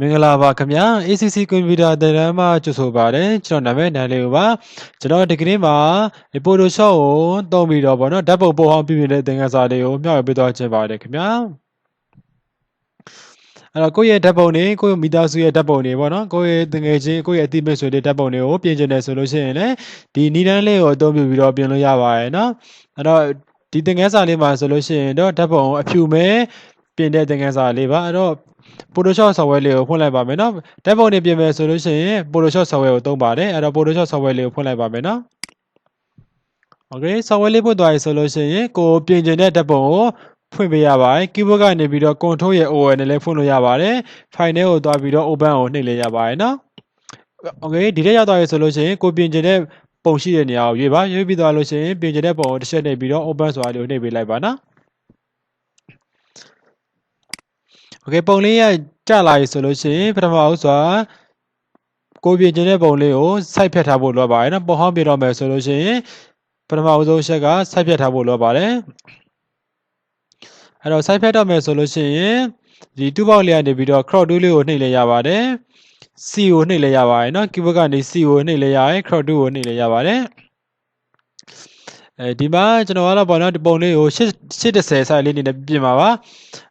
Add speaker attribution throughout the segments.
Speaker 1: မင်္ဂလာပါခင်ဗျာ ACC ကွန်ပျူတာသင်တန်းမှာကြိုဆိုပါရစေကျွန်တော်နာမည်နားလေးကိုပါကျွန်တော်ဒီကနေ့မှာ Photoshop ကိုသုံးပြီးတော့ဗောနော်ဓာတ်ပုံပို့အောင်ပြုပြင်တဲ့သင်ခန်းစာလေးကိုမျှဝေပေးသွားခြင်းပါတယ်ခင်ဗျာအဲ့တော့ကိုယ့်ရဲ့ဓာတ်ပုံတွေကိုယ့်ရဲ့မိသားစုရဲ့ဓာတ်ပုံတွေဗောနော်ကိုယ့်ရဲ့တငယ်ချင်းကိုယ့်ရဲ့အတိအမတ်ဆွေတွေဓာတ်ပုံတွေကိုပြင်ကျင်တယ်ဆိုလို့ရှိရင်လည်းဒီနီးတန်းလေးကိုအသုံးပြုပြီးတော့ပြင်လို့ရပါတယ်နော်အဲ့တော့ဒီသင်ခန်းစာလေးမှာဆိုလို့ရှိရင်တော့ဓာတ်ပုံကိုအဖြူမဲပြင်တဲ့သင်ခန်းစာလေးပါအဲ့တော့ Photoshop software လေးကိုဖွင့်လိုက်ပါမယ်နော်ဓာတ်ပုံတွေပြင်မယ်ဆိုလို့ရှိရင် Photoshop software ကိုသုံးပါတယ်အဲ့တော့ Photoshop software လေးကိုဖွင့်လိုက်ပါမယ်နော် Okay software လေးဖွင့်သွားပြီဆိုလို့ရှိရင်ကိုယ်ပြင်ကျင်တဲ့ဓာတ်ပုံကိုဖွင့်ပေးရပါတယ် keyboard ကနေပြီးတော့ control ရဲ့ OR နဲ့လည်းဖွင့်လို့ရပါတယ် file ထဲကိုသွားပြီးတော့ open ကိုနှိပ်လိုက်ရပါတယ်နော် Okay ဒီထက်ရောက်သွားပြီဆိုလို့ရှိရင်ကိုယ်ပြင်ကျင်တဲ့ပုံရှိတဲ့နေရာကိုရွေးပါရွေးပြီးသွားလို့ရှိရင်ပြင်ကျင်တဲ့ပုံကိုတစ်ချက်နှိပ်ပြီးတော့ open ဆိုတာလေးကိုနှိပ်ပေးလိုက်ပါနော် Okay ပုံလေးရကြလာပြီဆိုလို့ရှိရင်ပထမဦးစွာကိုပြင်ကျင်တဲ့ပုံလေးကိုစိုက်ဖြတ်ထားဖို့လိုပါတယ်နော်ပုံဟောင်းပြတော့မယ်ဆိုလို့ရှိရင်ပထမဦးဆုံးချက်ကစိုက်ဖြတ်ထားဖို့လိုပါတယ်အဲ့တော့စိုက်ဖြတ်တော့မယ်ဆိုလို့ရှိရင်ဒီတူပေါက်လေးကနေပြီးတော့ crop tool လေးကိုနှိပ်လိုက်ရပါတယ် C ကိုနှိပ်လိုက်ရပါတယ်နော် keyboard ကနေ C ကိုနှိပ်လိုက်ရတယ် crop tool ကိုနှိပ်လိုက်ရပါတယ် အဲဒီမှာကျွန်တော်ကတော့ပေါ့နော်ဒီပုံလေးကို880 size လေးနေနဲ့ပြင်ပါပါ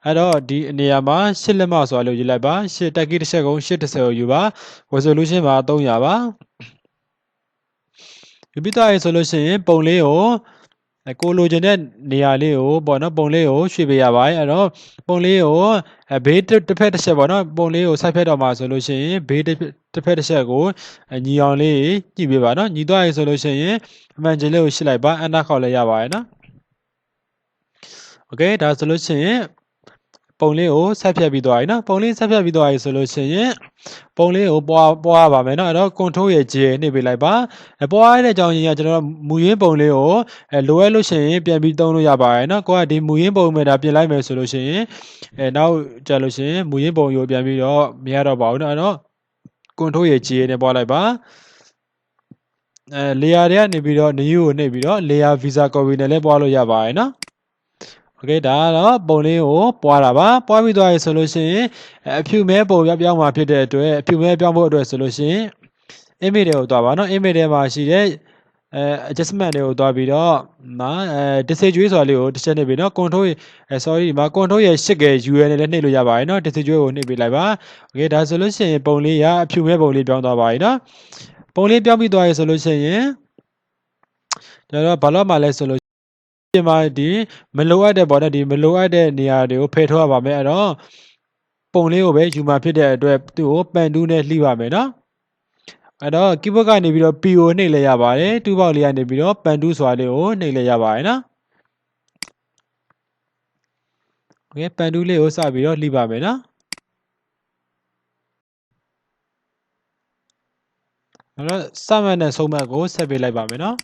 Speaker 1: အဲ့တော့ဒီနေရာမှာ8လက်မဆိုတာလို့ယူလိုက်ပါ8တက်ကြီးတစ်ချက်ကုန်830ကိုယူပါ resolution မှာ300ပါယူပြီးတော့ရဆိုလို့ရှိရင်ပုံလေးကို ကိုလိုချင်တဲ့နေရာလေးကိုပေါ့နော်ပုံလေးကိုရွှေ့ပေးရပါတယ်အဲ့တော့ပုံလေးကိုဘေးတစ်ဖက်တစ်ချက်ပေါ့နော်ပုံလေးကိုဆိုက်ဖက်တော့မှာဆိုလို့ရှိရင်ဘေးတစ်ဖက်တစ်ချက်ကိုညီအောင်လေးညှိပေးပါနော်ညီသွားရဆိုလို့ရှိရင်အမှန်ကျင်လေးကိုရှစ်လိုက်ပါအနာခေါက်လည်းရပါတယ်နော်โอเคဒါဆိုလို့ရှိရင် ပုံလေးကိုဆက်ဖြတ်ပြီးသွားပြီနော်ပုံလေးဆက်ဖြတ်ပြီးသွားပြီဆိုလို့ရှိရင်ပုံလေးကိုပွားပွားပါမယ်နော်အဲ့တော့ control ရဲ့ J နှိပ်ပေးလိုက်ပါအပွားရတဲ့အကြောင်းရင်းကကျွန်တော်မူရင်းပုံလေးကိုအဲလိုအပ်လို့ရှိရင်ပြန်ပြီးသုံးလို့ရပါတယ်နော်ကိုကဒီမူရင်းပုံမဲ့ဒါပြင်လိုက်မယ်ဆိုလို့ရှိရင်အဲနောက်ကြလို့ရှိရင်မူရင်းပုံကိုပြန်ပြီးတော့မရတော့ပါဘူးနော်အဲ့တော့ control ရဲ့ J နဲ့ပွားလိုက်ပါအဲ layer တွေကနေပြီးတော့ new ကိုနှိပ်ပြီးတော့ layer visa copy နဲ့လည်းပွားလို့ရပါတယ်နော် โอเคဒါကတော့ပုံလေးကိုပွားတာပါပွားပြီးသွားပြီဆိုလို့ရှိရင်အဖြူမဲပုံပြောင်းမှာဖြစ်တဲ့အတွက်အဖြူမဲပြောင်းဖို့အတွက်ဆိုလို့ရှိရင် image တွေကိုသွားပါနော် image ထဲမှာရှိတဲ့အဲ adjustment တွေကိုသွားပြီးတော့နော်အဲ deciduous ဆိုတာလေးကိုတစ်ချက်နှိပ်ပြီးနော် control အဲ sorry ဒီမှာ control ရဲ့ shift က UL နဲ့လည်းနှိပ်လို့ရပါတယ်နော် deciduous ကိုနှိပ်ပေးလိုက်ပါโอเคဒါဆိုလို့ရှိရင်ပုံလေးကအဖြူမဲပုံလေးပြောင်းသွားပါပြီနော်ပုံလေးပြောင်းပြီးသွားပြီဆိုလို့ရှိရင်ကျွန်တော်ဘာလို့မှလဲဆိုလို့ ပြင်မှာဒီမလိုအပ်တဲ့ပေါ့နော်ဒီမလိုအပ်တဲ့နေရာတွေကိုဖယ်ထုတ်ရပါမယ်အဲ့တော့ပုံလေးကိုပဲယူမှာဖြစ်တဲ့အတွက်သူ့ကိုပန်တူးနဲ့လှိပါမယ်နော်အဲ့တော့ keyboard ကနေပြီးတော့ P ကိုနှိပ်လိုက်ရပါတယ်တူးပေါက်လေးကနေပြီးတော့ပန်တူးစွာလေးကိုနှိပ်လိုက်ရပါတယ်နော်โอเคပန်တူးလေးကိုစပြီးတော့လှိပါမယ်နော်အဲ့တော့စမှတ်နဲ့ဆုံးမှတ်ကိုဆက်ပေးလိုက်ပါမယ်နော်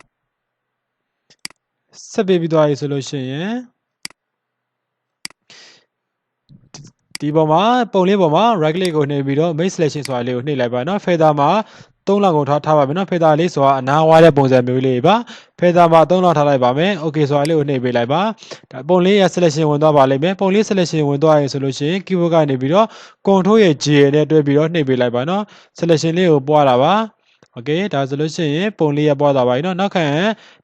Speaker 1: ဆက်ပေးပြီးသွားပြီဆိုလို့ရှိရင်ဒီပေါ်မှာပုံလေးပေါ်မှာ right click ကိုနှိပ်ပြီးတော့ make selection ဆိုတာလေးကိုနှိပ်လိုက်ပါနော် feather မှာ3လောက်ကိုထားထားပါမယ်နော် feather လေးဆိုတာအနားဝါးတဲ့ပုံစံမျိုးလေးပါ feather မှာ3လောက်ထားလိုက်ပါမယ် okay ဆိုတာလေးကိုနှိပ်ပေးလိုက်ပါဒါပုံလေးရဲ့ selection ဝင်သွားပါလိမ့်မယ်ပုံလေး selection ဝင်သွားရင်ဆိုလို့ရှိရင် keyboard ကနေပြီးတော့ control ရဲ့ J နဲ့တွဲပြီးတော့နှိပ်ပေးလိုက်ပါနော် selection လေးကိုပွားလာပါ โอเคဒါဆိုလို့ရှိရင်ပုံလေးရပွားသွားပါပြီเนาะနောက်ခံ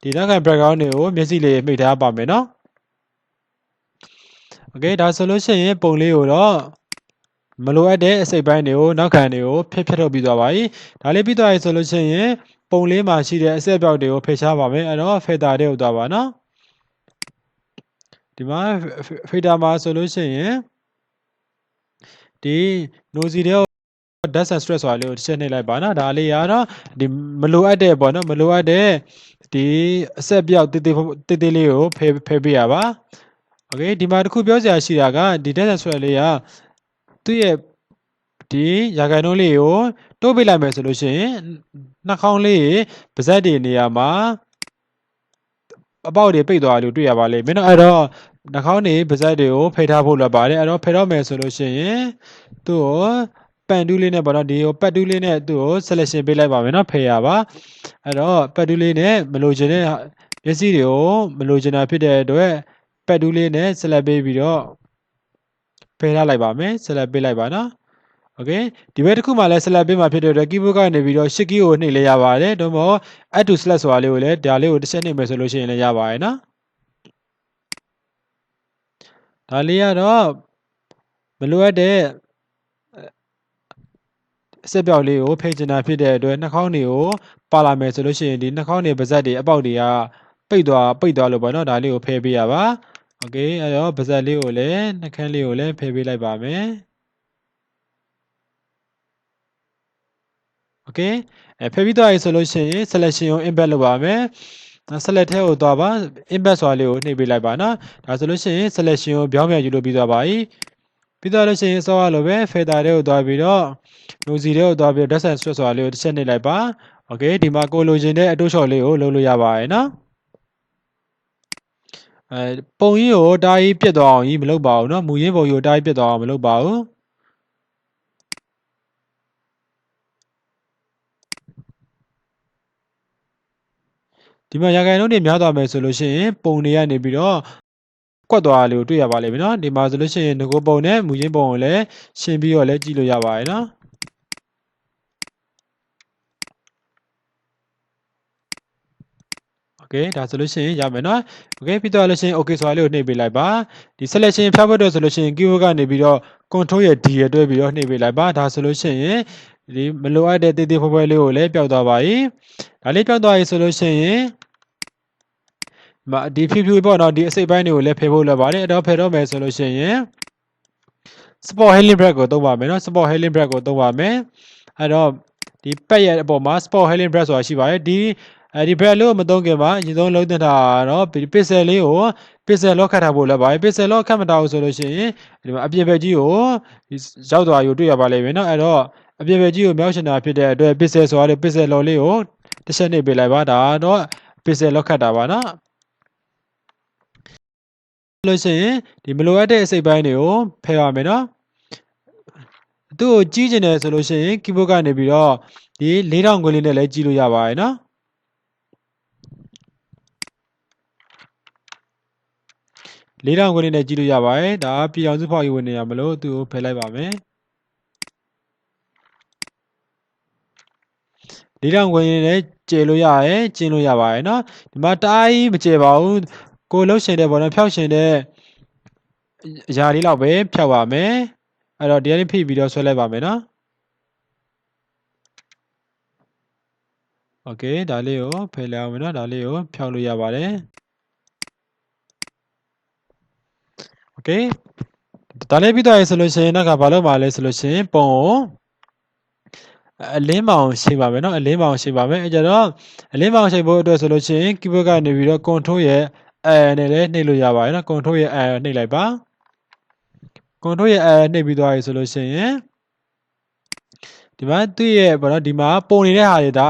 Speaker 1: ဒီနောက်ခံ background တွေကိုမျက်စိလေးမှိတ်ထားပါမယ်เนาะโอเคဒါဆိုလို့ရှိရင်ပုံလေးကိုတော့မလိုအပ်တဲ့အစိတ်ပိုင်းတွေကိုနောက်ခံတွေကိုဖျက်ဖျက်ထုတ်ပြီးသွားပါပြီဒါလေးပြီးသွားပြီဆိုလို့ရှိရင်ပုံလေးမှာရှိတဲ့အဆက်ပြောက်တွေကိုဖယ်ရှားပါမယ်အဲ့တော့ filter တွေကိုသွားပါเนาะဒီမှာ filter မှာဆိုလို့ရှိရင်ဒီ noisy တွေ dust and stress ဆိုတာလေးကိုတစ်ချက်နှိပ်လိုက်ပါနော်ဒါလေးကတော့ဒီမလိုအပ်တဲ့ပေါ့နော်မလိုအပ်တဲ့ဒီအဆက်ပြောက်တေးသေးတေးသေးလေးကိုဖယ်ဖယ်ပေးရပါ okay ဒီမှာတစ်ခုပြောစရာရှိတာကဒီ dust and stress လေးကသူ့ရဲ့ဒီရာခိုင်နှုန်းလေးကိုတိုးပေးလိုက်မယ်ဆိုလို့ရှိရင်နှာခေါင်းလေးပါဇက်တွေနေရာမှာအပေါက်တွေပိတ်သွားလို့တွေ့ရပါလိမ့်မင်းတို့အဲ့တော့နှာခေါင်းတွေပါဇက်တွေကိုဖယ်ထားဖို့လိုပါတယ်အဲ့တော့ဖယ်တော့မယ်ဆိုလို့ရှိရင်သူ့ကို ပန်တူးလေးနဲ့ပေါ့နော်ဒီကိုပတ်တူးလေးနဲ့သူ့ကို selection ပေးလိုက်ပါမယ်နော်ဖယ်ရပါအဲ့တော့ပတ်တူးလေးနဲ့မလိုချင်တဲ့မျက်စိတွေကိုမလိုချင်တာဖြစ်တဲ့အတွက်ပတ်တူးလေးနဲ့ select ပေးပြီးတော့ဖယ်ထားလိုက်ပါမယ် select ပေးလိုက်ပါနော် โอเคဒီဘက်တစ်ခုမှလည်း select ပေးမှာဖြစ်တဲ့အတွက် keyboard ကနေပြီးတော့ shift key ကိုနှိပ်လဲရပါတယ်ဒါမှမဟုတ် add to select ဆိုတာလေးကိုလည်းဒါလေးကိုတစ်ချက်နှိပ်မယ်ဆိုလို့ရှိရင်လည်းရပါတယ်နော်ဒါလေးကတော့မလိုအပ်တဲ့ အဆက်ပြောက်လေးကိုဖိတ်ချင်တာဖြစ်တဲ့အတွက်နှာခေါင်းတွေကိုပါလာမယ်ဆိုလို့ရှိရင်ဒီနှာခေါင်းတွေပါးစပ်တွေအပေါက်တွေကပိတ်သွားပိတ်သွားလို့ပေါ့နော်ဒါလေးကိုဖယ်ပေးရပါโอเคအဲ့တော့ပါးစပ်လေးကိုလည်းနှာခမ်းလေးကိုလည်းဖယ်ပေးလိုက်ပါမယ်โอเคအဲဖယ်ပြီးသွားပြီဆိုလို့ရှိရင် selection ကို embed လုပ်ပါမယ် select ထဲကိုသွားပါ embed ဆိုတာလေးကိုနှိပ်ပေးလိုက်ပါနော်ဒါဆိုလို့ရှိရင် selection ကိုပြောင်းပြန်ယူလို့ပြီးသွားပါပြီ ပြီးသွားလို့ရှိရင်စောရလိုပဲ feather ထဲကိုသွားပြီးတော့ nosy ထဲကိုသွားပြီးတော့ distance stress ဆိုတာလေးကိုတစ်ချက်နှိပ်လိုက်ပါโอเคဒီမှာကိုလိုချင်တဲ့အတိုး shot လေးကိုလုပ်လို့ရပါတယ်နော်အဲပုံကြီးကိုတားကြီးပြတ်သွားအောင်ကြီးမလုပ်ပါဘူးเนาะမူရင်းပုံကြီးကိုတားကြီးပြတ်သွားအောင်မလုပ်ပါဘူးဒီမှာရာခိုင်နှုန်းတွေများသွားမယ်ဆိုလို့ရှိရင်ပုံတွေကနေပြီးတော့ ကွက်သွားတာလေးကိုတွေ့ရပါလိမ့်မယ်เนาะဒီမှာဆိုလို့ရှိရင်ငကိုပုံနဲ့မူရင်းပုံကိုလည်းရှင်းပြီးတော့လည်းကြည့်လို့ရပါတယ်เนาะโอเคဒါဆိုလို့ရှိရင်ရမယ်เนาะโอเคပြီးတော့လို့ရှိရင် okay ဆိုတာလေးကိုနှိပ်ပေးလိုက်ပါဒီ selection ဖြောက်ဖို့တော့ဆိုလို့ရှိရင် keyword ကနေပြီးတော့ control ရဲ့ D ရဲ့တွဲပြီးတော့နှိပ်ပေးလိုက်ပါဒါဆိုလို့ရှိရင်ဒီမလိုအပ်တဲ့တေးသေးဖွဲဖွဲလေးကိုလည်းပျောက်သွားပါပြီဒါလေးပျောက်သွားပြီဆိုလို့ရှိရင် မဒီဖြူဖြူပေါ့နော်ဒီအစိပ်ပိုင်းတွေကိုလည်းဖယ်ဖို့လိုပါတယ်အဲ့တော့ဖယ်တော့မယ်ဆိုလို့ရှိရင် sport healing break ကိုသုံးပါမယ်နော် sport healing break ကိုသုံးပါမယ်အဲ့တော့ဒီပက်ရဲ့အပေါ်မှာ sport healing break ဆိုတာရှိပါတယ်ဒီအဲဒီ break လို့မသုံးခင်မှာအရင်ဆုံးလုံးတင်တာတော့ဒီ pixel လေးကို pixel lock ခတ်ထားဖို့လည်းပါတယ် pixel lock ခတ်မထားဘူးဆိုလို့ရှိရင်ဒီမှာအပြင်ဘက်ကြီးကိုရောက်သွားယူတွေ့ရပါလိမ့်မယ်နော်အဲ့တော့အပြင်ဘက်ကြီးကိုမြောက်ရှင်တာဖြစ်တဲ့အတွက် pixel ဆိုရတဲ့ pixel lock လေးကိုတစ်ချက်နှိပ်ပေးလိုက်ပါဒါတော့ pixel lock ခတ်တာပါနော် လို့ရှိရင်ဒီမလိုအပ်တဲ့အစိပ်ပိုင်းတွေကိုဖယ်ရမယ်နော်သူ့ကိုကြီးကျင်တယ်ဆိုလို့ရှိရင် keyboard ကနေပြီးတော့ဒီ4000ခွဲလေးနဲ့လည်းကြီးလို့ရပါတယ်နော်လေးတောင်ခွဲလေးနဲ့ကြည့်လို့ရပါတယ်ဒါပြည်အောင်စုဖောက်ရေးဝင်နေရမလို့သူ့ကိုဖယ်လိုက်ပါမယ်လေးတောင်ခွဲလေးနဲ့ကျေလို့ရရဲကျင်းလို့ရပါတယ်เนาะဒီမှာတားကြီးမကျေပါဘူး ကိုလှုပ်ရှင်တဲ့ဘောနဲ့ဖြောက်ရှင်တဲ့အရာလေးတော့ပဲဖြောက်ပါမယ်အဲ့တော့ဒီကနေဖိပြီးတော့ဆွဲလိုက်ပါမယ်เนาะโอเคဒါလေးကိုဖယ်လိုက်အောင်မယ်เนาะဒါလေးကိုဖြောက်လို့ရပါတယ်โอเคဒါလေးပြီးသွားပြီဆိုလို့ရှိရင်တော့ကဘာလုပ်မှာလဲဆိုလို့ရှိရင်ပုံကိုအလင်းမောင်ရှိပါမယ်เนาะအလင်းမောင်ရှိပါမယ်အဲကြတော့အလင်းမောင်ရှိဖို့အတွက်ဆိုလို့ရှိရင် keyboard ကနေပြီးတော့ control ရဲ့ အဲနဲ့လည်းနှိပ်လို့ရပါတယ်နော် control ရဲ့အဲနှိပ်လိုက်ပါ control ရဲ့အဲနှိပ်ပြီးသွားပြီဆိုလို့ရှိရင်ဒီမှာသူ့ရဲ့ဘောနော်ဒီမှာပုံနေတဲ့ဟာတွေဒါ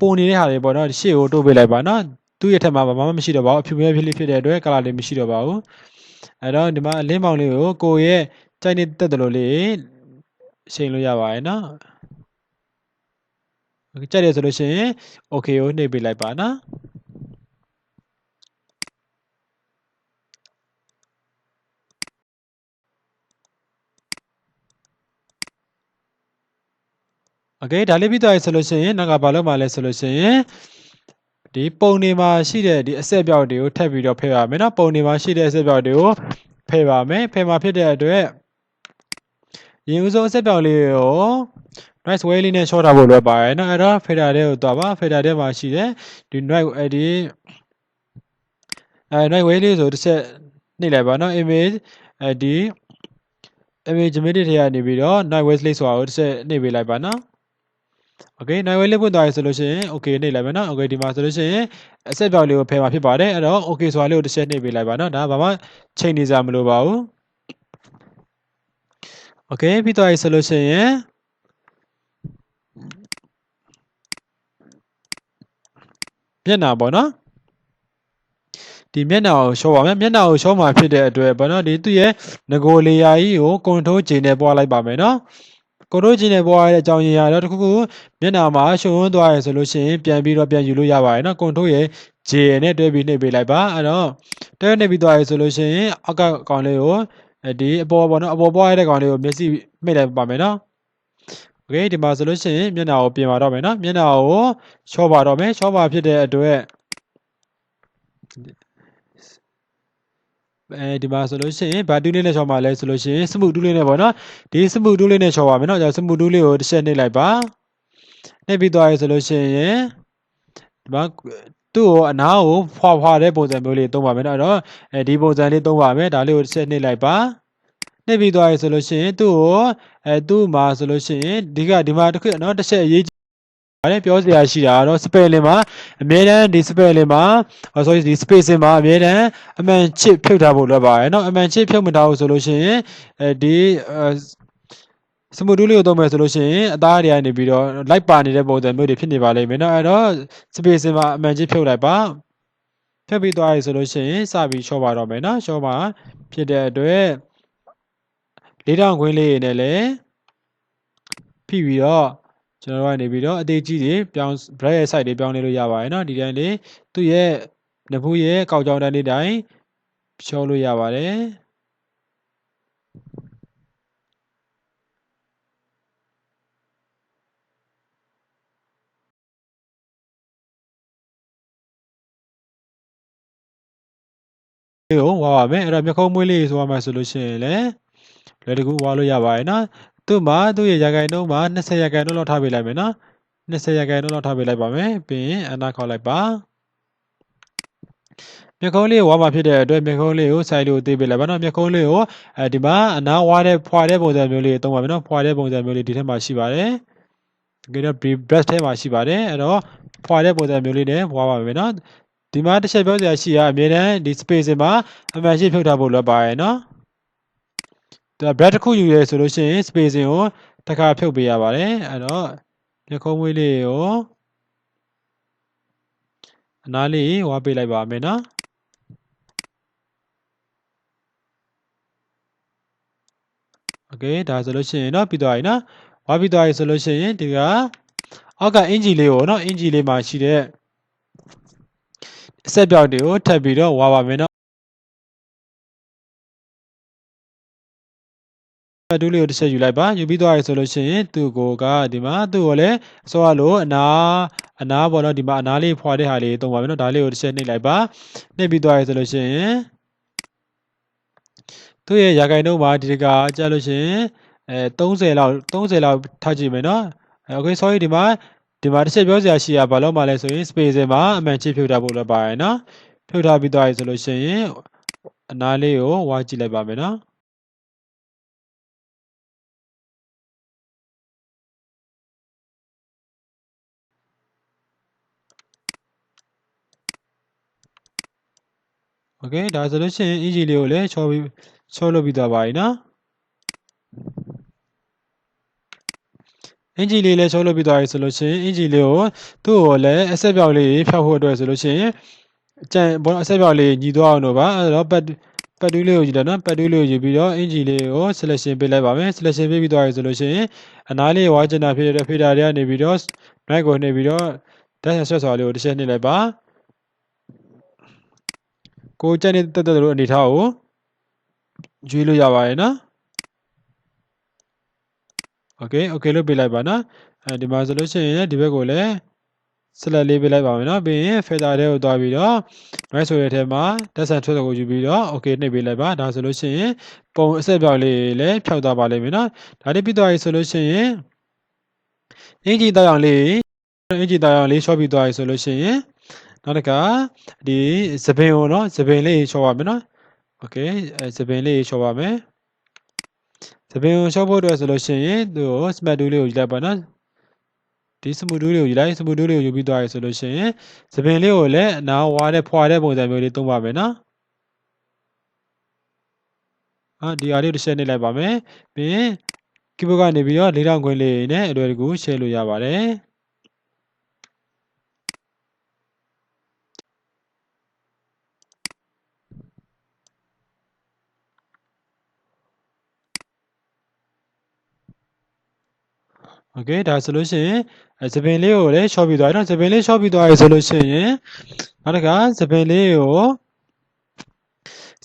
Speaker 1: ပုံနေတဲ့ဟာတွေဘောနော်ရှေ့ကိုတိုးပေးလိုက်ပါနော်သူ့ရဲ့ထက်မှာဘာမှမရှိတော့ပါဘူးအဖြူပြဲဖြစ်လေးဖြစ်တဲ့အတွက် color လေးမရှိတော့ပါဘူးအဲ့တော့ဒီမှာအလင်းပေါင်လေးကိုကိုရဲ့ကြိုက်နေတက်တယ်လို့လေးချိန်လို့ရပါတယ်နော်ကြိုက်တယ်ဆိုလို့ရှိရင် okay ကိုနှိပ်ပေးလိုက်ပါနော် okay ဒါလေးပြီးသွားပြီဆိုလို့ရှိရင်နောက်ကဘာလုပ်မှာလဲဆိုလို့ရှိရင်ဒီပုံတွေမှာရှိတဲ့ဒီအဆက်ပြောက်တွေကိုထပ်ပြီးတော့ဖယ်ပါမယ်နော်ပုံတွေမှာရှိတဲ့အဆက်ပြောက်တွေကိုဖယ်ပါမယ်ဖယ်မှာဖြစ်တဲ့အတွက်ရင်ဦးဆုံးအဆက်ပြောက်လေးကို nice way လေးနဲ့ short ထားဖို့လိုပါတယ်နော်အဲ့တော့ fader တဲ့ကိုသွားပါ fader တဲ့မှာရှိတဲ့ဒီ nice အဲ့ဒီအဲ nice way လေးဆိုတစ်ချက်နှိပ်လိုက်ပါနော် image အဲ့ဒီ image generator ထဲကနေပြီးတော့ nice way လေးဆိုတာကိုတစ်ချက်နှိပ်ပေးလိုက်ပါနော် โอเคနိုင်ဝဲလေးပွင့်သွားပြီဆိုလို့ရှိရင် okay နှိပ်လိုက်မယ်နော် okay ဒီမှာဆိုလို့ရှိရင်အဆက်ပြောက်လေးကိုဖယ်မှာဖြစ်ပါတယ်အဲ့တော့ okay ဆိုတာလေးကိုတစ်ချက်နှိပ်ပေးလိုက်ပါနော်ဒါဘာမှချိန်နေစရာမလိုပါဘူး okay ပြီးသွားပြီဆိုလို့ရှိရင်မျက်နှာပေါ့နော်ဒီမျက်နှာကိုရှော့ပါမယ်မျက်နှာကိုရှော့မှာဖြစ်တဲ့အတွက်ပေါ့နော်ဒီသူ့ရဲ့ငကိုလေယာကြီးကို control ချိန်နဲ့ပွားလိုက်ပါမယ်နော် ကိုတို့ချင်းနဲ့ပွားရတဲ့အကြောင်းရင်းရတော့တခုခုမျက်နှာမှာရှုံဝန်းသွားရဆိုလို့ရှိရင်ပြန်ပြီးတော့ပြန်ယူလို့ရပါတယ်နော်ကွန်ထိုးရဲ့ J နဲ့တွဲပြီးနှိပ်ပေးလိုက်ပါအဲ့တော့တွဲနှိပ်ပြီးသွားရဆိုလို့ရှိရင်အောက်ကကောင်လေးကိုဒီအပေါ်ပေါ့နော်အပေါ်ပွားရတဲ့ကောင်လေးကိုမျက်စိမိတ်လိုက်ပါမယ်နော် โอเคဒီမှာဆိုလို့ရှိရင်မျက်နှာကိုပြင်ပါတော့မယ်နော်မျက်နှာကိုချောပါတော့မယ်ချောပါဖြစ်တဲ့အတွက် အဲဒီမှာဆိုလို့ရှိရင်ဘာတူးလေးနဲ့ချောပါလဲဆိုလို့ရှိရင်စမှုတူးလေးနဲ့ပေါ့နော်ဒီစမှုတူးလေးနဲ့ချောပါမယ်နော်じゃစမှုတူးလေးကိုတစ်ချက်နှိပ်လိုက်ပါနှိပ်ပြီးသွားပြီဆိုလို့ရှိရင်ဒီမှာသူ့ကိုအနားကိုဖွာဖွာတဲ့ပုံစံမျိုးလေးသုံးပါမယ်နော်အဲ့တော့အဲဒီပုံစံလေးသုံးပါမယ်ဒါလေးကိုတစ်ချက်နှိပ်လိုက်ပါနှိပ်ပြီးသွားပြီဆိုလို့ရှိရင်သူ့ကိုအဲသူ့မှာဆိုလို့ရှိရင်ဒီကဒီမှာတစ်ခုနော်တစ်ချက်အရေး ကြီးပါတယ်ပြောစရာရှိတာကတော့ spelling မှာအမြဲတမ်းဒီ spelling မှာ sorry ဒီ spacing မှာအမြဲတမ်းအမှန်ချစ်ဖြုတ်ထားဖို့လွယ်ပါတယ်เนาะအမှန်ချစ်ဖြုတ်မထားဘူးဆိုလို့ရှိရင်အဲဒီစမူတူးလေးကိုသုံးမယ်ဆိုလို့ရှိရင်အသားတွေကနေပြီးတော့ like ပါနေတဲ့ပုံစံမျိုးတွေဖြစ်နေပါလိမ့်မယ်เนาะအဲ့တော့ spacing မှာအမှန်ချစ်ဖြုတ်လိုက်ပါဖြုတ်ပြီးသွားပြီဆိုလို့ရှိရင်စပြီးရှော့ပါတော့မယ်เนาะရှော့ပါဖြစ်တဲ့အတွက်လေးတောင်ခွင်းလေးတွေနဲ့လည်းဖိပြီးတော့ ကျွန်တော်တို့ကနေပြီးတော့အသေးကြီးတွေပြောင်း bread ရဲ့ site တွေပြောင်းလဲလို့ရပါတယ်เนาะဒီတိုင်းလေးသူ့ရဲ့နဖူးရဲ့ကောက်ကြောင်တန်းလေးတိုင်းဖြောလို့ရပါတယ်လေးကိုဝါပါမယ်အဲ့တော့မျက်ခုံးမွေးလေးဆိုရမှာဆိုလို့ရှိရင်လည်းလွယ်တကူဝါလို့ရပါတယ်နော် သူ့မှာသူ့ရဲ့ရာခိုင်နှုန်းမှာ20ရာခိုင်နှုန်းလောက်ထားပေးလိုက်မယ်နော်20ရာခိုင်နှုန်းလောက်ထားပေးလိုက်ပါမယ်ပြီးရင်အနာခေါက်လိုက်ပါမျက်ခုံးလေးဝါမှာဖြစ်တဲ့အတွက်မျက်ခုံးလေးကိုစိုက်လို့သေးပေးလိုက်ပါနော်မျက်ခုံးလေးကိုအဲဒီမှာအနာဝါတဲ့ဖွာတဲ့ပုံစံမျိုးလေးသုံးပါမယ်နော်ဖွာတဲ့ပုံစံမျိုးလေးဒီထဲမှာရှိပါတယ်ဒီတော့ brush ထဲမှာရှိပါတယ်အဲ့တော့ဖွာတဲ့ပုံစံမျိုးလေးနဲ့ဝါပါမယ်နော်ဒီမှာတစ်ချက်ပြောစရာရှိရအမြဲတမ်းဒီ spacing မှာအမှန်ရှိဖြုတ်ထားဖို့လွယ်ပါတယ်နော် ဒါ bread တစ်ခုယူရဲဆိုလို့ရှိရင် spacing ကိုတစ်ခါဖြုတ်ပေးရပါတယ်အဲ့တော့မျက်ခုံးမွေးလေးကိုအနားလေးဝါပေးလိုက်ပါမယ်နော်โอเคဒါဆိုလို့ရှိရင်เนาะပြီးသွားပြီเนาะဝါပြီးသွားပြီဆိုလို့ရှိရင်ဒီကအောက်ကအင်ဂျီလေးကိုเนาะအင်ဂျီလေးမှာရှိတဲ့အဆက်ပြောက်တွေကိုထပ်ပြီးတော့ဝါပါမယ်เ ာ် ဒူးလေးကိုတစ်ချက်ယူလိုက်ပါယူပြီးသွားရဆိုလို့ရှိရင်သူ့ကိုကဒီမှာသူ့ကိုလည်းအစောကလိုအနာအနာပေါ့နော်ဒီမှာအနာလေးဖွာတဲ့ဟာလေးသုံးပါမယ်နော်ဒါလေးကိုတစ်ချက်နှိပ်လိုက်ပါနှိပ်ပြီးသွားရဆိုလို့ရှိရင်သူ့ရဲ့ရာဂိုင်နှုန်းမှာဒီတကကြာလို့ရှိရင်အဲ30လောက်30လောက်ထားကြည့်မယ်နော်အဲ okay sorry ဒီမှာဒီမှာတစ်ချက်ပြောစရာရှိရဘာလို့မှလဲဆိုရင် space မှာအမှန်ချဖြုတ်ထားဖို့လိုပါရယ်နော်ဖြုတ်ထားပြီးသွားရဆိုလို့ရှိရင်အနာလေးကိုဝါကြည့်လိုက်ပါမယ်နော် okay ဒါဆိုလို့ရှိရင် EG လေးကိုလည်းချောပြီးချောလုပ်ပြီးသွားပါပြီနော်အင်ဂျီလေးလည်းချောလုပ်ပြီးသွားပြီဆိုလို့ရှိရင်အင်ဂျီလေးကိုသူ့ကိုလည်းအဆက်ပြောက်လေးဖြောက်ဖို့အတွက်ဆိုလို့ရှိရင်အကြံဘောအဆက်ပြောက်လေးညီသွားအောင်တော့ပါအဲ့တော့ပတ်ပတ်တူးလေးကိုယူတယ်နော်ပတ်တူးလေးကိုယူပြီးတော့အင်ဂျီလေးကို selection ပေးလိုက်ပါမယ် selection ပေးပြီးသွားပြီဆိုလို့ရှိရင်အနားလေးဝါကျင်တာဖြစ်တဲ့ fader တွေကနေပြီးတော့ night ကိုနေပြီးတော့ dash ဆက်စွာလေးကိုတစ်ချက်နှိပ်လိုက်ပါ ကိုကြက်နေတက်တက်လို့အနေထားကိုကျွေးလို့ရပါတယ်နော်โอเคโอเคလို့ပေးလိုက်ပါနော်အဲဒီမှာဆိုလို့ရှိရင်ဒီဘက်ကိုလည်းဆက်လက်လေးပေးလိုက်ပါမယ်နော်ပြီးရင် filter ထဲကိုသွားပြီးတော့ noise ဆိုတဲ့ထဲမှာ data ထွက်ကိုယူပြီးတော့ okay နှိပ်ပေးလိုက်ပါဒါဆိုလို့ရှိရင်ပုံအဆက်ပြောက်လေးလည်းဖြောက်သွားပါလိမ့်မယ်နော်ဒါလေးပြီးသွားပြီဆိုလို့ရှိရင်အင်ဂျီတောက်အောင်လေးအင်ဂျီတောက်အောင်လေးရှော့ပြီးသွားပြီဆိုလို့ရှိရင် နောက်တစ်ခါဒီသပင်ကိုနော်သပင်လေးရှော့ပါမယ်နော်โอเคအဲသပင်လေးရှော့ပါမယ်သပင်ကိုရှော့ဖို့အတွက်ဆိုလို့ရှိရင်သူ့ကို smart tool လေးကိုယူလိုက်ပါနော်ဒီစမူတူးလေးကိုယူလိုက်စမူတူးလေးကိုယူပြီးသွားပြီဆိုလို့ရှိရင်သပင်လေးကိုလည်းအနာဝါတဲ့ဖွာတဲ့ပုံစံမျိုးလေးသုံးပါမယ်နော်အာဒီအားလေးတစ်ချက်နှိပ်လိုက်ပါမယ်ပြီးရင် keyboard ကနေပြီးတော့လေးတောင်ခွင်းလေးနဲ့အလွယ်တကူ share လို့ရပါတယ် โอเคဒါဆိုလို့ရှိရင်သပင်လေးကိုလည်းရှော့ပြီးသွားတယ်နော်သပင်လေးရှော့ပြီးသွားပြီဆိုလို့ရှိရင်နောက်တစ်ခါသပင်လေးကို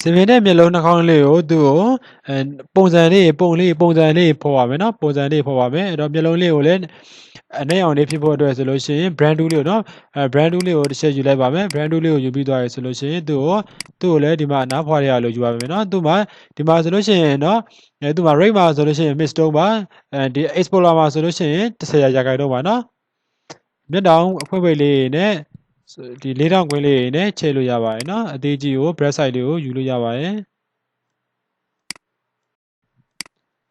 Speaker 1: စပင်တဲ့မျက်လုံးနှာခေါင်းလေးကိုသူ့ကိုအဲပုံစံလေးပုံလေးပုံစံလေးဖော်ပါမယ်နော်ပုံစံလေးဖော်ပါမယ်အဲ့တော့မျက်လုံးလေးကိုလည်း အနည်းအောင်လေးဖြစ်ဖို့အတွက်ဆိုလို့ရှိရင် brand tool လေးကိုနော်အဲ brand tool လေးကိုတစ်ချက်ယူလိုက်ပါမယ် brand tool လေးကိုယူပြီးသွားရဆိုလို့ရှိရင်သူ့ကိုသူ့ကိုလည်းဒီမှာနားဖွာရရလို့ယူပါမယ်နော်သူ့မှာဒီမှာဆိုလို့ရှိရင်နော်အဲသူ့မှာ rate မှာဆိုလို့ရှိရင် miss stone ပါအဲဒီ explorer မှာဆိုလို့ရှိရင်30ရာခိုင်တော့ပါနော်မျက်တောင်အဖွင့်ပိတ်လေးနဲ့ဒီ၄000ခွင်းလေးနဲ့ချဲ့လို့ရပါတယ်နော်အသေးကြီးကို breast size လေးကိုယူလို့ရပါတယ်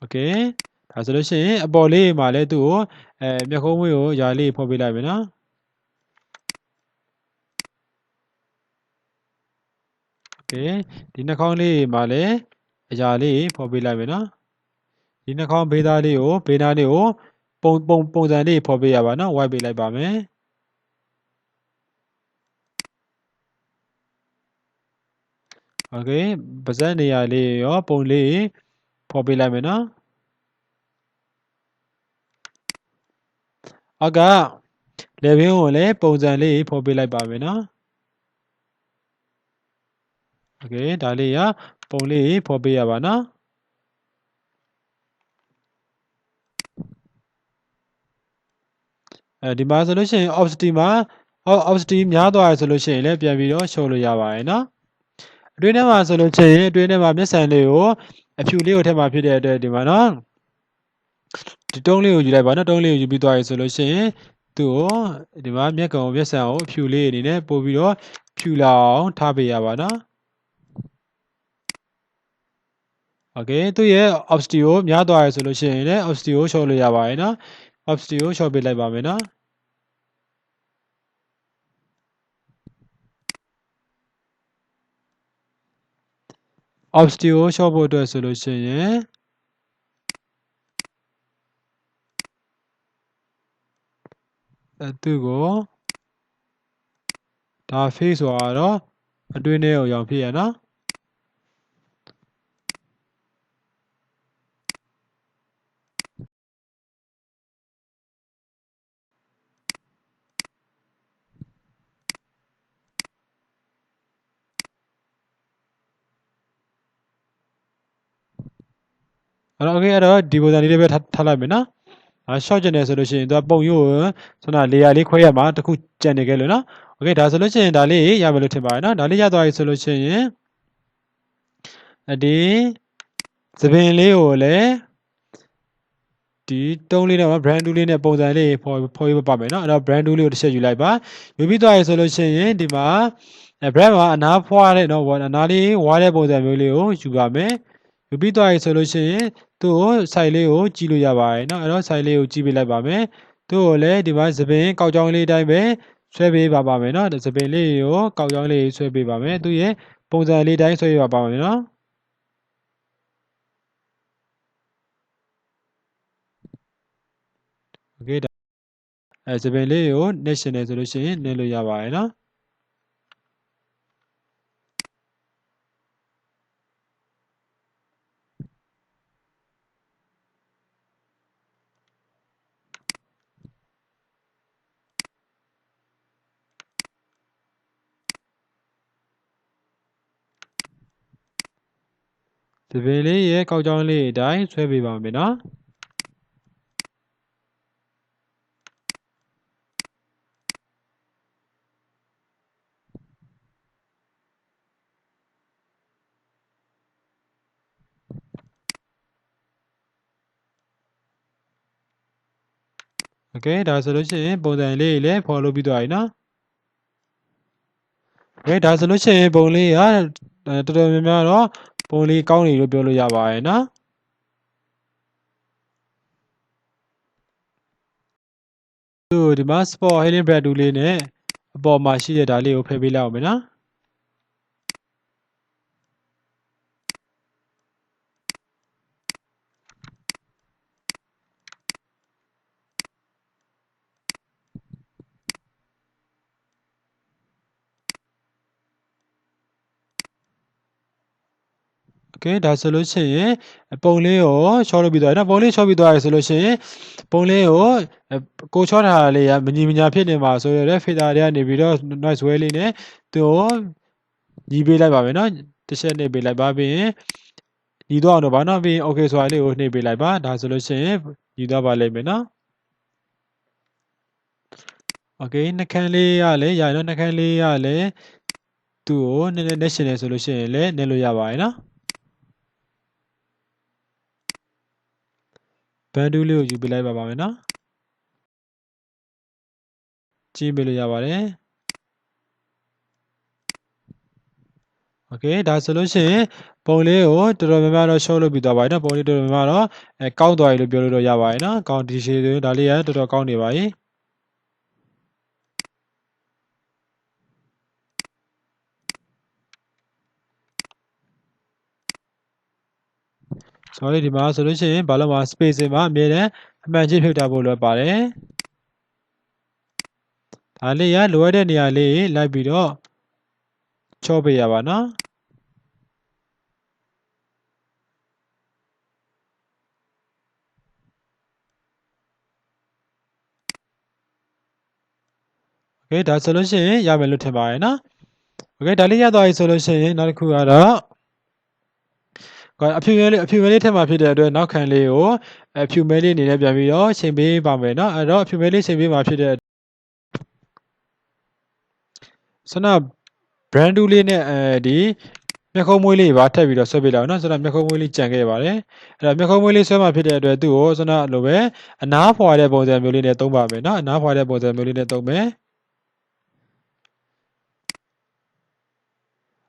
Speaker 1: okay ဒါဆိုလို့ရှိရင်အပေါ်လေးမှာလည်းသူ့ကို အဲမျက်ခုံးမွေးကိုຢာလေးဖော်ပေးလိုက်မယ်နော်โอเคဒီနှာခေါင်းလေးမှာလည်းအရာလေးဖော်ပေးလိုက်မယ်နော်ဒီနှာခေါင်းဘေးသားလေးကိုဘေးနားလေးကိုပုံပုံပုံစံလေးဖော်ပေးရပါနော်ဝိုက်ပေးလိုက်ပါမယ်โอเคပါဇက်နေရာလေးရောပုံလေးဖော်ပေးလိုက်မယ်နော် အောက်က level ကိုလည်းပုံစံလေးဖော်ပေးလိုက်ပါမယ်နော်โอเคဒါလေးကပုံလေးဖော်ပေးရပါနော်အဲဒီမှာဆိုလို့ရှိရင် obstacle မှာ obstacle များသွားရဆိုလို့ရှိရင်လည်းပြန်ပြီးတော့ show လို့ရပါတယ်နော်အတွင်းထဲမှာဆိုလို့ရှိရင်အတွင်းထဲမှာမျက်စံလေးကိုအဖြူလေးကိုထည့်မှာဖြစ်တဲ့အတွက်ဒီမှာနော် ဒီတုံးလေးကိုယူလိုက်ပါနော်တုံးလေးကိုယူပြီးသွားရဆိုလို့ရှိရင်သူ့ကိုဒီမှာမျက်ကောင်မျက်စံကိုအဖြူလေးအနေနဲ့ပို့ပြီးတော့ဖြူလာအောင်ထားပေးရပါနော်โอเคသူ့ရဲ့ obstacle ကိုများသွားရဆိုလို့ရှိရင်လည်း obstacle ကို show လို့ရပါတယ်နော် obstacle ကို show ပေးလိုက်ပါမယ်နော် obstacle ကို show ဖို့အတွက်ဆိုလို့ရှိရင် သူ့ကိုဒါ face ဆိုတာတော့အတွင်းထဲကိုရောက်ဖြစ်ရနော်အဲ့တော့ okay အဲ့တော့ဒီပုံစံလေးလေးပဲထားလိုက်မယ်နော် အဲ short ကျင်တယ်ဆိုလို့ရှိရင်သူကပုံရိုးကိုဆိုတော့ layer လေးခွဲရမှာတစ်ခုကျန်နေခဲ့လို့နော် okay ဒါဆိုလို့ရှိရင်ဒါလေးရမယ်လို့ထင်ပါတယ်နော်ဒါလေးရသွားပြီဆိုလို့ရှိရင်ဒီသပင်လေးကိုလည်းဒီတုံးလေးနဲ့ brand 2လေးနဲ့ပုံစံလေးဖော်ဖော်ရပါမယ်เนาะအဲ့တော့ brand 2လေးကိုတစ်ချက်ယူလိုက်ပါယူပြီးသွားရဆိုလို့ရှိရင်ဒီမှာ brand မှာအနားဖွာတဲ့เนาะအနားလေးဝါတဲ့ပုံစံမျိုးလေးကိုယူပါမယ်ယူပြီးသွားရဆိုလို့ရှိရင် သူ့ကို site လေးကိုကြည့်လို့ရပါတယ်เนาะအဲ့တော့ site လေးကိုကြည့်ပေးလိုက်ပါမယ်သူ့ကိုလည်းဒီမှာသပင်ကောက်ကြောင်းလေးတိုင်းပဲဆွဲပေးပါပါမယ်เนาะသပင်လေးကိုကောက်ကြောင်းလေးဆွဲပေးပါမယ်သူ့ရဲ့ပုံစံလေးတိုင်းဆွဲပေးပါပါမယ်เนาะ okay ဒါအဲစပင်လေးကို national ဆိုလို့ရှိရင်နင်းလို့ရပါတယ်နော် ဒီပင်လေးရဲ့ကောက်ကြောင်းလေးအတိုင်းဆွဲပေးပါမယ်နော်โอเคဒါဆိုလို့ရှိရင်ပုံစံလေးလည်း follow ပြီးသွားပြီနော်โอเคဒါဆိုလို့ရှိရင်ပုံလေးကတော်တော်များများတော့ ပုံလေးကောင်းနေလို့ပြောလို့ရပါတယ်နော်သူဒီမှာ sport healing bread 2လေးနဲ့အပေါ်မှာရှိတဲ့ဒါလေးကိုဖယ်ပေးလိုက်အောင်မယ်နော် ကဲဒါဆိုလို့ရှိရင်ပုံလေးကိုချောလုပ်ပြီးသွားတယ်နော်ပုံလေးချောပြီးသွားရဆိုလို့ရှိရင်ပုံလေးကိုကိုချောထားတာလေးကမညီမညာဖြစ်နေမှာဆိုရတဲ့ filter တွေကနေပြီးတော့ noise ဝဲလေးနဲ့သူ့ကိုညီပေးလိုက်ပါမယ်နော်တစ်ချက်နှိပ်ပေးလိုက်ပါပြီးရင်ညီတော့အောင်တော့ဗာနော်ပြီးရင် okay ဆိုတာလေးကိုနှိပ်ပေးလိုက်ပါဒါဆိုလို့ရှိရင်ညီတော့ပါလိမ့်မယ်နော် okay နှခမ်းလေးရလဲရရင်တော့နှခမ်းလေးရလဲသူ့ကိုနည်းနည်းနှက်ရှင်တယ်ဆိုလို့ရှိရင်လည်းနှက်လို့ရပါတယ်နော် ဘန်ဒူးလေးကိုယူပေးလိုက်ပါပါမယ်နော်ကြည့်ပေးလို့ရပါတယ်โอเคဒါဆိုလို့ရှိရင်ပုံလေးကိုတော်တော်များများတော့ show လုပ်ပြီးသွားပါပြီเนาะပုံလေးတော်တော်များများတော့အဲကောင်းသွားပြီလို့ပြောလို့တော့ရပါတယ်เนาะကောင်းဒီရှေတွေဒါလေးကတော်တော်ကောင်းနေပါပြီ sorry ဒီမှာဆိုလို့ရှိရင်ဘာလို့မှာ spacing မှာအမြဲတမ်းအမှန်ချင်းဖြုတ်ထားဖို့လိုပါတယ်ဒါလေးရလိုအပ်တဲ့နေရာလေးလိုက်ပြီးတော့ချော့ပေးရပါနော်โอเคဒါဆိုလို့ရှိရင်ရမယ်လို့ထင်ပါတယ်နော်โอเคဒါလေးရသွားပြီဆိုလို့ရှိရင်နောက်တစ်ခုကတော့ အဖြူမဲလေးအဖြူမဲလေးထက်မှဖြစ်တဲ့အတွက်နောက်ခံလေးကိုအဖြူမဲလေးအနေနဲ့ပြန်ပြီးတော့ချိန်ပေးပါမယ်เนาะအဲ့တော့အဖြူမဲလေးချိန်ပေးမှာဖြစ်တဲ့ဆန brand 2လေးနဲ့အဲဒီမျက်ခုံးမွေးလေးပါထပ်ပြီးတော့ဆွဲပေးလိုက်အောင်เนาะဆိုတော့မျက်ခုံးမွေးလေးကြံခဲ့ပါတယ်အဲ့တော့မျက်ခုံးမွေးလေးဆွဲမှာဖြစ်တဲ့အတွက်သူ့ကိုဆနလိုပဲအနားဖွာတဲ့ပုံစံမျိုးလေးနဲ့သုံးပါမယ်เนาะအနားဖွာတဲ့ပုံစံမျိုးလေးနဲ့သုံးမယ်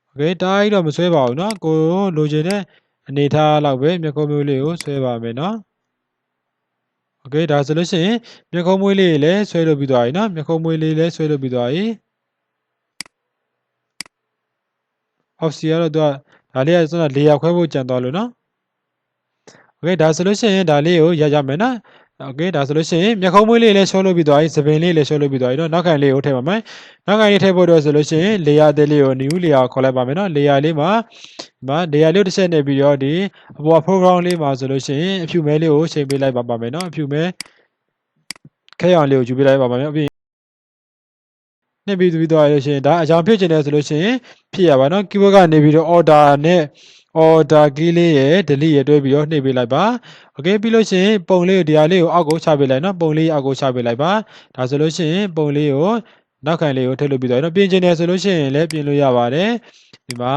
Speaker 1: โอเคတားကြီးတော့မဆွဲပါဘူးเนาะကိုလိုချင်တဲ့ အနေထားလောက်ပဲမျက်ခုံးမျိုးလေးကိုဆွဲပါမယ်เนาะโอเคဒါဆိုလို့ရှိရင်မျက်ခုံးမွေးလေးလည်းဆွဲလို့ပြီးသွားပြီเนาะမျက်ခုံးမွေးလေးလည်းဆွဲလို့ပြီးသွားပြီအောက်စီကတော့သူကဒါလေးကစတော့လေယာခွဲဖို့ကြံသွားလို့เนาะโอเคဒါဆိုလို့ရှိရင်ဒါလေးကိုရရမယ်เนาะ โอเคဒါဆိုလို့ရှိရင်မျက်ခုံးမွေးလေးလည်းရှောလို့ပြီးသွားပြီသပင်လေးလည်းရှောလို့ပြီးသွားပြီเนาะနောက်ခံလေးကိုထည့်ပါမယ်နောက်ခံလေးထည့်ဖို့တော့ဆိုလို့ရှိရင်လေယာသေးလေးကို new layer ခေါ်လိုက်ပါမယ်เนาะလေယာလေးမှာဒီမှာလေယာလေးတစ်ချက်နေပြီးတော့ဒီအပေါ် program လေးမှာဆိုလို့ရှိရင်အဖြူမဲလေးကိုချိန်ပေးလိုက်ပါပါမယ်เนาะအဖြူမဲခဲရောင်လေးကိုယူပေးလိုက်ပါပါမယ်ပြီးနှစ်ပြီးပြီးသွားရလို့ရှိရင်ဒါအကြောင်းဖြစ်ချင်တယ်ဆိုလို့ရှိရင်ဖြစ်ရပါเนาะ keyboard ကနေပြီးတော့ order နဲ့ order key လေးရယ် delete ရယ်တွဲပြီးတော့နှိပ်ပေးလိုက်ပါ okay ပြီးလို့ရှိရင်ပုံလေးကိုဒီဟာလေးကိုအောက်ကိုချပေးလိုက်เนาะပုံလေးအောက်ကိုချပေးလိုက်ပါဒါဆိုလို့ရှိရင်ပုံလေးကိုနောက်ခံလေးကိုထည့်လို့ပြီးသွားပြီเนาะပြင်ချင်တယ်ဆိုလို့ရှိရင်လည်းပြင်လို့ရပါတယ်ဒီမှာ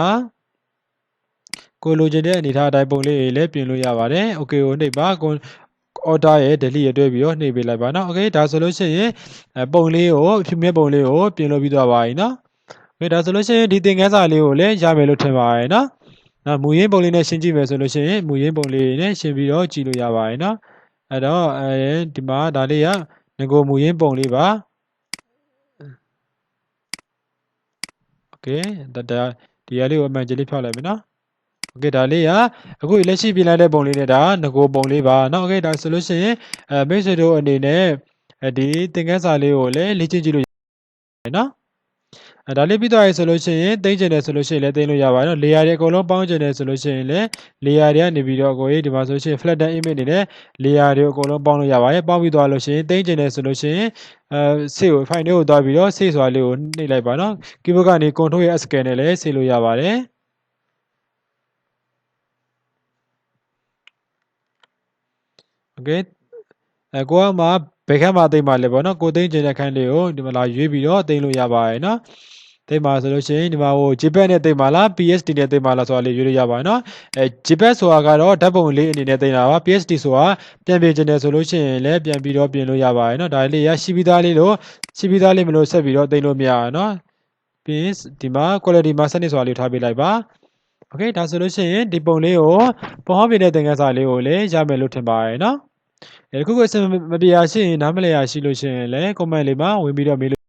Speaker 1: ကိုလိုချင်တဲ့အနေထားအတိုင်းပုံလေးတွေလည်းပြင်လို့ရပါတယ် okay ကိုနှိပ်ပါကို order ရဲ့ delete ရတွဲပြီးတော့နှိပ်ပေးလိုက်ပါเนาะ okay ဒါဆိုလို့ရှိရင်ပုံလေးကိုဖြူမြဲပုံလေးကိုပြင်လို့ပြီးသွားပါပြီเนาะ okay ဒါဆိုလို့ရှိရင်ဒီသင်ခန်းစာလေးကိုလည်းရမယ်လို့ထင်ပါတယ်เนาะ နော်မူရင်းပုံလေးနဲ့ရှင်းကြည့်မယ်ဆိုလို့ရှိရင်မူရင်းပုံလေးနဲ့ရှင်းပြီးတော့ကြည့်လို့ရပါတယ်เนาะအဲ့တော့အဲဒီမှာဒါလေးကငကိုမူရင်းပုံလေးပါโอเคဒါဒီရလေးကိုအမှန်ကြီးလေးဖြောက်လိုက်ပြီเนาะโอเคဒါလေးကအခုလက်ရှိပြင်လိုက်တဲ့ပုံလေးနဲ့ဒါငကိုပုံလေးပါเนาะโอเคဒါဆိုလို့ရှိရင်အဲမိတ်ဆွေတို့အနေနဲ့ဒီသင်ခန်းစာလေးကိုလည်းလေ့ကျင့်ကြည့်လို့ရတယ်เนาะ အဲဒါလေးပြီးသွားပြီဆိုလို့ရှိရင်တင်ကျင်တယ်ဆိုလို့ရှိရင်လည်းတင်လို့ရပါတယ်နော် layer တွေအကုန်လုံးပေါင်းကျင်တယ်ဆိုလို့ရှိရင်လည်း layer တွေကနေပြီးတော့ကိုကြီးဒီမှာဆိုလို့ရှိရင် flatten image တွေနဲ့ layer တွေအကုန်လုံးပေါင်းလို့ရပါတယ်ပေါင်းပြီးသွားလို့ရှိရင်တင်ကျင်တယ်ဆိုလို့ရှိရင်အဲ save ကို file တွေကိုသွားပြီးတော့ save ဆိုတာလေးကိုနှိပ်လိုက်ပါနော် keyboard ကနေ control ရဲ့ scan နဲ့လည်း save လို့ရပါတယ်โอเคအဲကိုကမှ ဘယ်ခန်းမှာတိတ်မှလဲပေါ့နော်ကိုသိန်းကျင်တဲ့ခန်းလေးကိုဒီမှာလာရွေးပြီးတော့တိတ်လို့ရပါတယ်နော်တိတ်မှာဆိုလို့ရှိရင်ဒီမှာဟို JPEG နဲ့တိတ်မှာလား PSD နဲ့တိတ်မှာလားဆိုတာလေးရွေးလို့ရပါတယ်နော်အဲ JPEG ဆိုတာကတော့ဓာတ်ပုံလေးအနေနဲ့တိတ်တာပါ PSD ဆိုတာပြန်ပြင်ကျင်တယ်ဆိုလို့ရှိရင်လည်းပြန်ပြီးတော့ပြင်လို့ရပါတယ်နော်ဒါလေးရရှိပြီးသားလေးလို့ရှိပြီးသားလေးမလို့ဆက်ပြီးတော့တိတ်လို့မရဘူးနော်ပြီးဒီမှာ quality မှာစနစ်ဆိုတာလေးထားပေးလိုက်ပါโอเคဒါဆိုလို့ရှိရင်ဒီပုံလေးကိုပုံဟောင်းပြတဲ့သင်ခန်းစာလေးကိုလည်းရမယ်လို့ထင်ပါတယ်နော် အဲတခုခုအစမပြေရရှိရင်နားမလည်ရရှိလို့ရှိရင်လည်း comment လေးမှာဝင်ပြီးတော့မေးလို့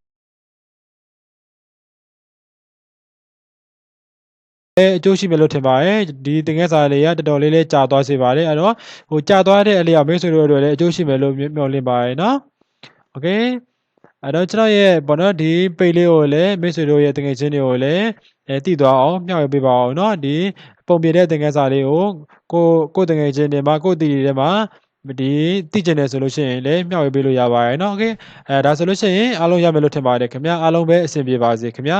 Speaker 1: အဲအကျိုးရှိမယ်လို့ထင်ပါတယ်ဒီတင်ငယ်စာလေးကတော်တော်လေးလေးကြာသွားစေပါတယ်အဲ့တော့ဟိုကြာသွားတဲ့အလျောက်မင်းဆိုတို့အတွက်လည်းအကျိုးရှိမယ်လို့မျှော်လင့်ပါတယ်နော်โอเคအဲ့တော့ကျွန်တော်ရဲ့ဘောနော်ဒီပိတ်လေးကိုလည်းမိတ်ဆွေတို့ရဲ့တငယ်ချင်းတွေကိုလည်းအဲတည်သွားအောင်မျှဝေပေးပါအောင်เนาะဒီပုံပြတဲ့တငယ်စာလေးကိုကိုကိုတငယ်ချင်းတွေမှာကိုတည်တွေမှာ ဒီသိကျင်တယ်ဆိုလို့ရှိရင်လည်းမျှဝေပေးလို့ရပါတယ်เนาะโอเคအဲဒါဆိုလို့ရှိရင်အားလုံးရမယ်လို့ထင်ပါတယ်ခင်ဗျာအားလုံးပဲအဆင်ပြေပါစေခင်ဗျာ